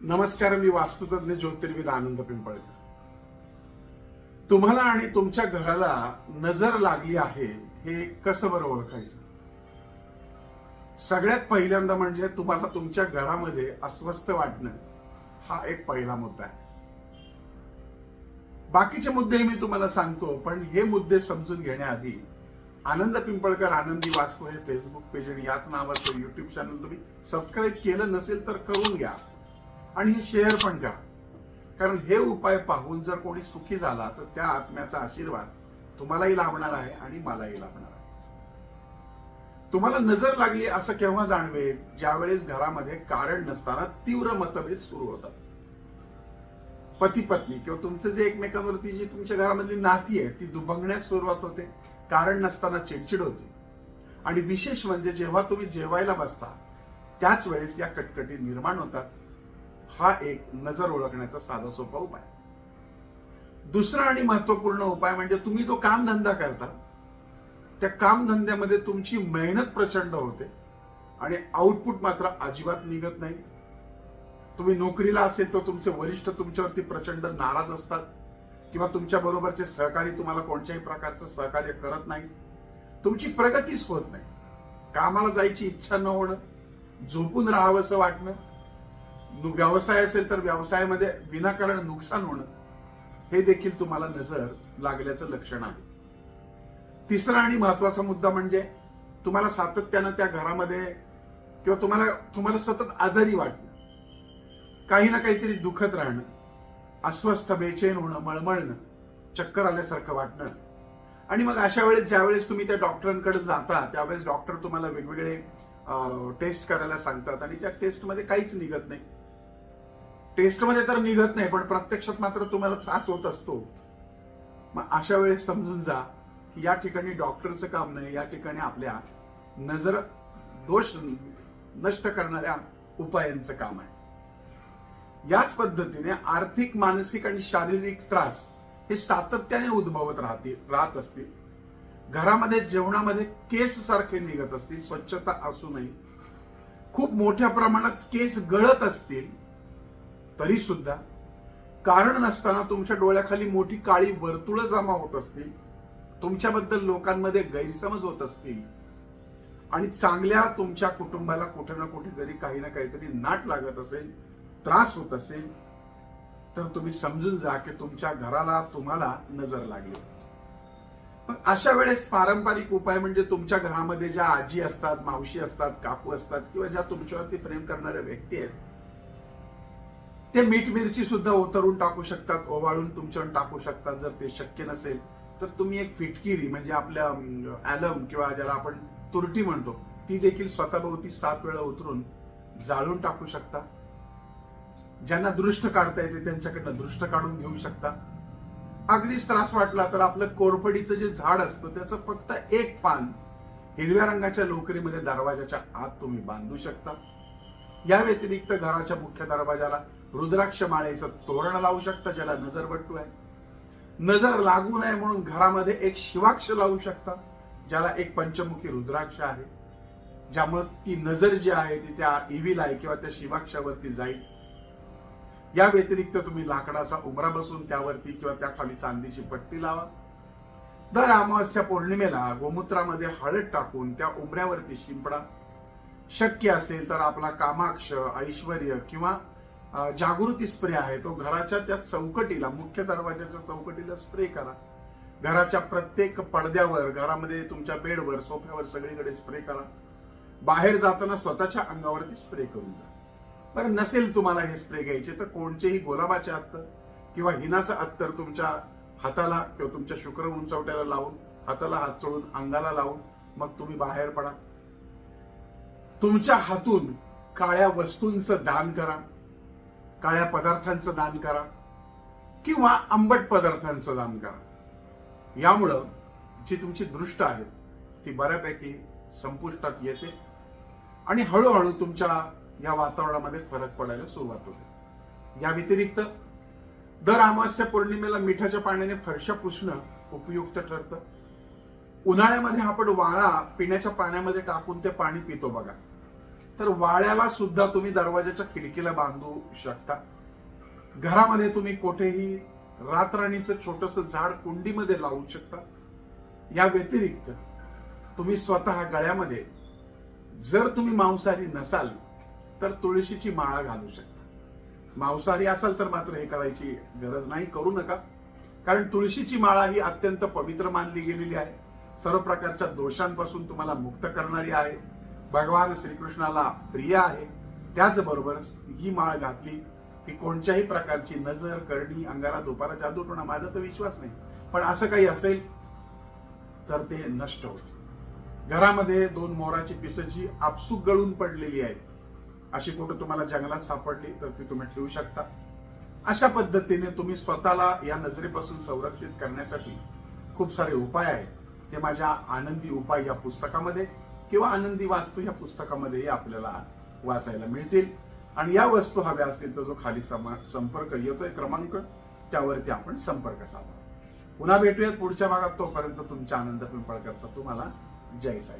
नमस्कार मी वास्तुतज्ञ ज्योतिर्विद आनंद पिंपळकर. तुम्हाला आणि तुमच्या घराला नजर लागली आहे हे कसं बरं ओळखायचं? सगळ्यात पहिल्यांदा म्हणजे तुम्हाला तुमच्या घरामध्ये अस्वस्थ वाटणं हा एक पहिला मुद्दा आहे. बाकीचे मुद्दे मी तुम्हाला सांगतो पण हे मुद्दे समजून घेण्याआधी आनंद पिंपळकर आनंदी वास्तू हे फेसबुक पेज आणि याच नावाचं युट्यूब चॅनल तुम्ही सबस्क्राईब केलं नसेल तर करून घ्या. आणि हे शेअर पण करा. कारण हे उपाय पाहून जर कोणी सुखी झाला तर त्या आत्म्याचा आशीर्वाद तुम्हालाही लाभणार आहे आणि मलाही लाभणार आहे. तुम्हाला नजर लागली असं केव्हा जाणवेल? ज्यावेळेस घरामध्ये कारण नसताना तीव्र मतभेद सुरू होतात. पती पत्नी किंवा तुमचं जे एकमेकांवरती जी तुमच्या घरामधली नाती आहे ती दुभंगण्यास सुरुवात होते कारण नसताना चिडचिड होते. आणि विशेष म्हणजे जेव्हा तुम्ही जेवायला बसता त्याच वेळेस या कटकटी निर्माण होतात. हा एक नजर ओळखण्याचा साधा सोपा उपाय. दुसरा आणि महत्त्वपूर्ण उपाय म्हणजे तुम्ही जो कामधंदा करता त्या कामधंद्यामध्ये तुमची मेहनत प्रचंड होते आणि आउटपुट मात्र अजिबात निघत नाही. तुम्ही नोकरीला असेल तर तुमचे वरिष्ठ तुमच्यावरती प्रचंड नाराज असतात किंवा तुमच्या बरोबरचे सहकारी तुम्हाला कोणत्याही प्रकारचं सहकार्य करत नाही. तुमची प्रगतीच होत नाही. कामाला जायची इच्छा न होणं झोपून राहावंसं वाटणं व्यवसाय असेल तर व्यवसायामध्ये विनाकारण नुकसान होणं हे देखील तुम्हाला नजर लागल्याचं लक्षण आहे. तिसरा आणि महत्त्वाचा मुद्दा म्हणजे तुम्हाला सातत्यानं त्या घरामध्ये किंवा तुम्हाला तुम्हाला सतत आजारी वाटणं काही ना काहीतरी दुखत राहणं अस्वस्थ बेचैन होणं मळमळणं चक्कर आल्यासारखं वाटणं. आणि मग अशा वेळेस ज्यावेळेस तुम्ही त्या डॉक्टरांकडे जाता त्यावेळेस डॉक्टर तुम्हाला वेगवेगळे टेस्ट करायला सांगतात आणि त्या टेस्टमध्ये काहीच निघत नाही. टेस्टमध्ये तर निघत नाही पण प्रत्यक्षात मात्र तुम्हाला त्रास होत असतो. मग अशा वेळेस समजून जा की या ठिकाणी डॉक्टरचं काम नाही या ठिकाणी आपल्या नजर दोष नष्ट करणाऱ्या उपायांचं काम आहे. याच पद्धतीने आर्थिक मानसिक आणि शारीरिक त्रास हे सातत्याने उद्भवत राहतील राहत असतील. घरामध्ये जेवणामध्ये केस सारखे निघत असतील स्वच्छता असूनही खूप मोठ्या प्रमाणात केस गळत असतील तरी सुद्धा कारण नसताना तुमच्या डोळ्याखाली मोठी काळी वर्तुळ जमा होत असतील. तुमच्याबद्दल लोकांमध्ये गैरसमज होत असतील. आणि चांगल्या तुमच्या कुटुंबाला कुठे ना कुठेतरी काही ना काहीतरी नाट लागत असेल त्रास होत असेल तर तुम्ही समजून जा की तुमच्या घराला तुम्हाला नजर लागली. मग अशा वेळेस पारंपरिक उपाय म्हणजे तुमच्या घरामध्ये ज्या आजी असतात मावशी असतात काकू असतात किंवा ज्या तुमच्यावरती प्रेम करणाऱ्या व्यक्ती आहेत ते मीठ मिरची सुद्धा ओतरून टाकू शकतात ओवाळून तुमच्यावर टाकू शकतात जर ते शक्य नसेल तर तुम्ही एक फिटकिरी म्हणजे आपल्या ॲलम किंवा ज्याला आपण तुरटी म्हणतो ती देखील स्वतःभोवती सात वेळा उतरून जाळून टाकू शकता. ज्यांना दृष्ट काढता येते त्यांच्याकडनं दृष्ट काढून घेऊ शकता. अगदीच त्रास वाटला तर आपलं कोरफडीचं जे झाड असतं त्याचं फक्त एक पान हिरव्या रंगाच्या लोकरीमध्ये दरवाजाच्या आत तुम्ही बांधू शकता. या व्यतिरिक्त घराच्या मुख्य दरवाजाला रुद्राक्ष माळेचं तोरण लावू शकता ज्याला नजरबट्टू आहे. नजर लागू नये म्हणून घरामध्ये एक शिवाक्ष लावू शकता ज्याला एक पंचमुखी रुद्राक्ष आहे. ज्यामुळे ती नजर जी आहे ती त्या इव्हीला आहे किंवा त्या शिवाक्षावरती जाईल. या व्यतिरिक्त तुम्ही लाकडाचा उमरा बसून त्यावरती किंवा त्या खाली चांदीची पट्टी लावा. दर अमावस्या पौर्णिमेला गोमूत्रामध्ये हळद टाकून त्या उमऱ्यावरती शिंपडा. शक्य असेल तर आपला कामाक्ष ऐश्वर किंवा जागृती स्प्रे आहे तो घराच्या त्या चौकटीला मुख्य दरवाजाच्या चौकटीला स्प्रे करा. घराच्या प्रत्येक पडद्यावर घरामध्ये तुमच्या बेडवर सोफ्यावर सगळीकडे स्प्रे करा. बाहेर जाताना स्वतःच्या अंगावरती स्प्रे करून जा. बरं नसेल तुम्हाला हे स्प्रे घ्यायचे तर कोणतेही गुलाबाचे अत्तर किंवा हिनाचं अत्तर तुमच्या हाताला किंवा तुमच्या शुक्र उंचवट्याला लावून हाताला हात चोळून अंगाला लावून मग तुम्ही बाहेर पडा. तुमच्या हातून काळ्या वस्तूंचं दान करा काळ्या पदार्थांचं दान करा किंवा आंबट पदार्थांचं दान करा. यामुळं जी तुमची दृष्ट आहे ती बऱ्यापैकी संपुष्टात येते आणि हळूहळू तुमच्या या वातावरणामध्ये फरक पडायला सुरुवात होते. या व्यतिरिक्त दर अमावस्या पौर्णिमेला मिठाच्या पाण्याने फरशा पुसणं उपयुक्त ठरतं. उन्हाळ्यामध्ये आपण वाळा पिण्याच्या पाण्यामध्ये टाकून ते पाणी पितो बघा. तर वाळ्याला सुद्धा तुम्ही दरवाजाच्या खिडकीला बांधू शकता. घरामध्ये तुम्ही कुठेही रातराणीचं छोटस झाड कुंडीमध्ये लावू शकता. या व्यतिरिक्त तुम्ही स्वतः गळ्यामध्ये जर तुम्ही मांसाहारी नसाल तर तुळशीची माळा घालू शकता. मांसाहारी असाल तर मात्र हे करायची गरज नाही करू नका. कारण तुळशीची माळा ही अत्यंत पवित्र मानली गेलेली आहे. सर्व प्रकारच्या दोषांपासून तुम्हाला मुक्त करणारी आहे. भगवान श्रीकृष्णाला प्रिय आहे. त्याचबरोबर ही माळ घातली की कोणत्याही प्रकारची नजर करणी अंगारा दुपारा जादूटोणा माझा तर विश्वास नाही. पण असं काही असेल तर ते नष्ट होते. घरामध्ये दोन मोराची पिसं जी आपसूक गळून पडलेली आहेत अशी कुठं तुम्हाला जंगलात सापडली तर ती तुम्ही ठेवू शकता. अशा पद्धतीने तुम्ही स्वतःला या नजरेपासून संरक्षित करण्यासाठी खूप सारे उपाय आहेत. ते माझ्या आनंदी उपाय या पुस्तकामध्ये किंवा आनंदी वास्तू या पुस्तकामध्येही आपल्याला वाचायला मिळतील. आणि या वस्तू हव्या असतील तर जो खाली संपर्क येतोय क्रमांक त्यावरती आपण संपर्क साधा. पुन्हा भेटूयात पुढच्या भागात. तोपर्यंत तुमच्या आनंद पिंपळकरचा तुम्हाला जय साई.